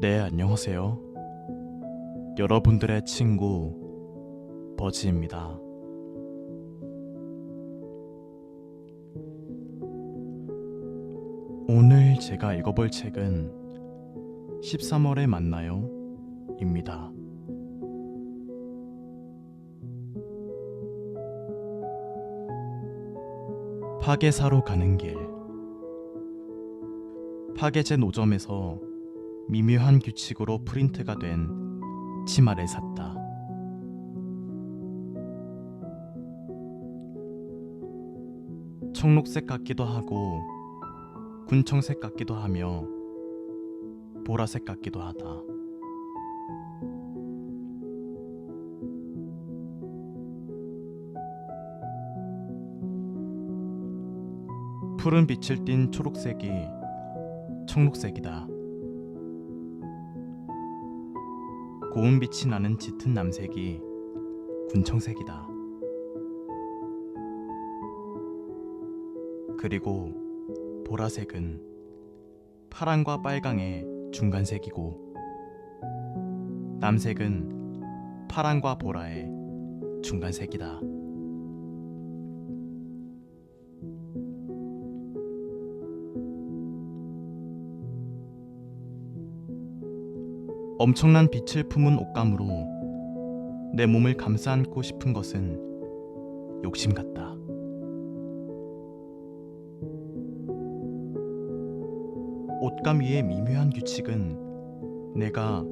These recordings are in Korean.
네, 안녕하세요. 여러분들의 친구 버지입니다. 오늘 제가 읽어볼 책은 13월에 만나요 입니다. 파괴사로 가는 길 파괴제 노점에서 미묘한 규칙으로 프린트가 된 치마를 샀다. 청록색 같기도 하고 군청색 같기도 하며 보라색 같기도 하다. 푸른 빛을 띤 초록색이 청록색이다. 고운 빛이 나는 짙은 남색이 군청색이다. 그리고 보라색은 파랑과 빨강의 중간색이고 남색은 파랑과 보라의 중간색이다. 엄청난 빛을 품은 옷감으로 내 몸을 감싸 안고 싶은 것은 욕심 같다. 옷감 위의 미묘한 규칙은 내가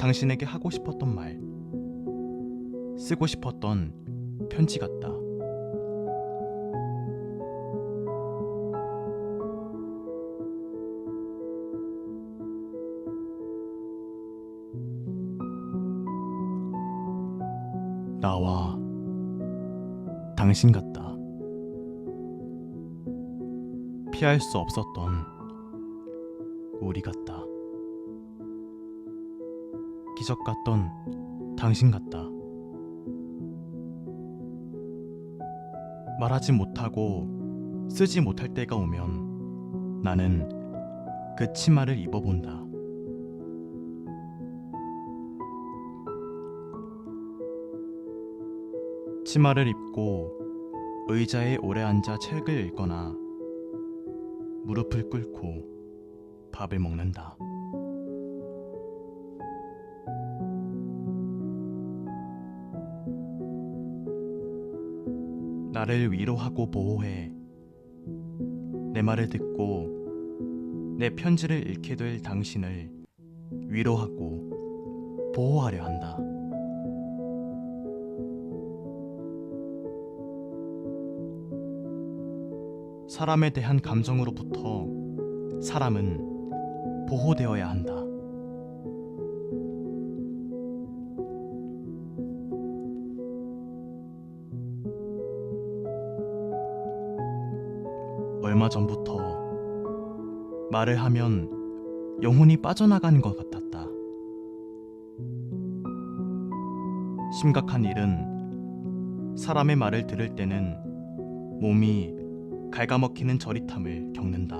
당신에게 하고 싶었던 말, 쓰고 싶었던 편지 같다. 나와 당신 같다. 피할 수 없었던 우리 같다. 기적 같던 당신 같다. 말하지 못하고 쓰지 못할 때가 오면 나는 그 치마를 입어본다. 치마를 입고 의자에 오래 앉아 책을 읽거나 무릎을 꿇고 밥을 먹는다. 나를 위로하고 보호해. 내 말을 듣고 내 편지를 읽게 될 당신을 위로하고 보호하려 한다. 사람에 대한 감정으로부터 사람은 보호되어야 한다. 얼마 전부터 말을 하면 영혼이 빠져나가는 것 같았다. 심각한 일은 사람의 말을 들을 때는 몸이 갉아먹히는 저릿함을 겪는다.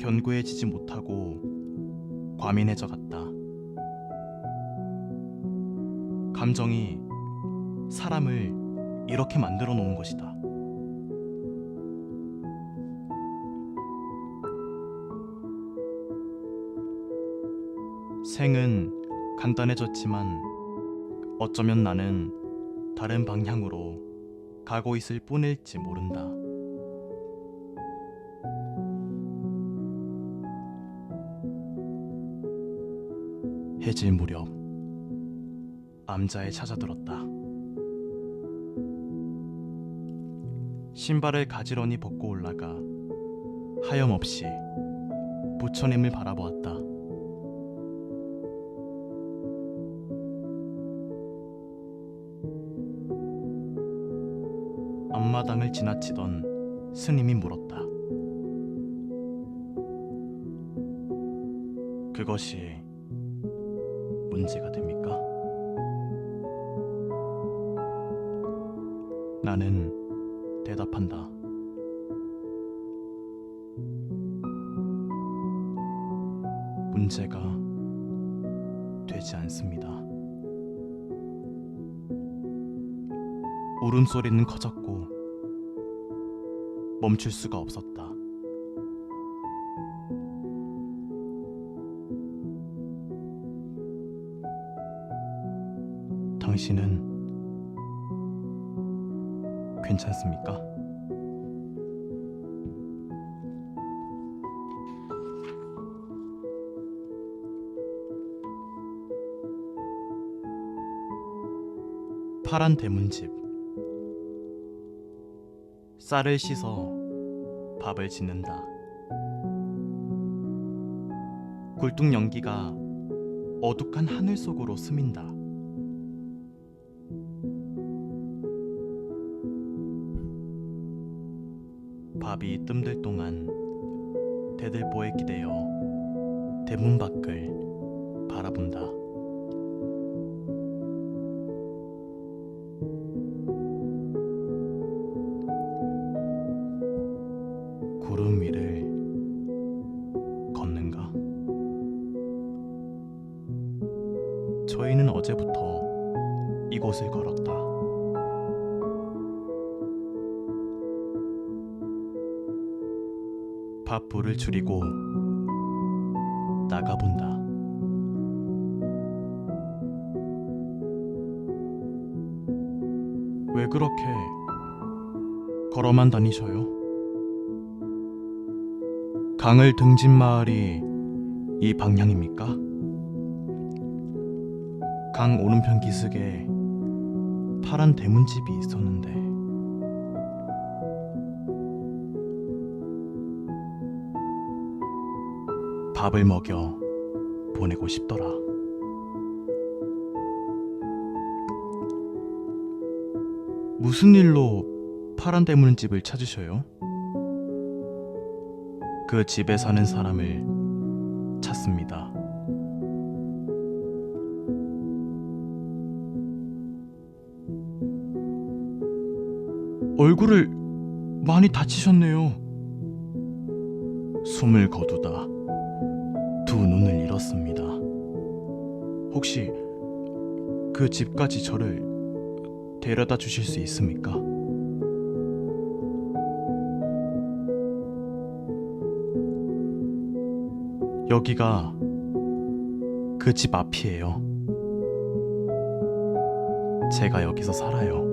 견고해지지 못하고 과민해져 갔다. 감정이 사람을 이렇게 만들어 놓은 것이다. 생은 간단해졌지만 어쩌면 나는 다른 방향으로 가고 있을 뿐일지 모른다. 해질 무렵 암자에 찾아들었다. 신발을 가지런히 벗고 올라가 하염없이 부처님을 바라보았다. 앞마당을 지나치던 스님이 물었다. 그것이 문제가 됩니까? 나는 대답한다. 문제가 되지 않습니다. 울음소리는 커졌고 멈출 수가 없었다. 당신은 괜찮습니까? 파란 대문집 쌀을 씻어 밥을 짓는다. 굴뚝 연기가 어둑한 하늘 속으로 스민다. 밥이 뜸들 동안 대들보에 기대어 대문 밖을 바라본다. 곳을 걸었다. 밥 불을 줄이고 나가본다. 왜 그렇게 걸어만 다니셔요? 강을 등진 마을이 이 방향입니까? 강 오른편 기슭에 파란 대문집이 있었는데 밥을 먹여 보내고 싶더라. 무슨 일로 파란 대문집을 찾으셔요? 그 집에 사는 사람을 찾습니다. 얼굴을 많이 다치셨네요. 숨을 거두다 두 눈을 잃었습니다. 혹시 그 집까지 저를 데려다 주실 수 있습니까? 여기가 그 집 앞이에요. 제가 여기서 살아요.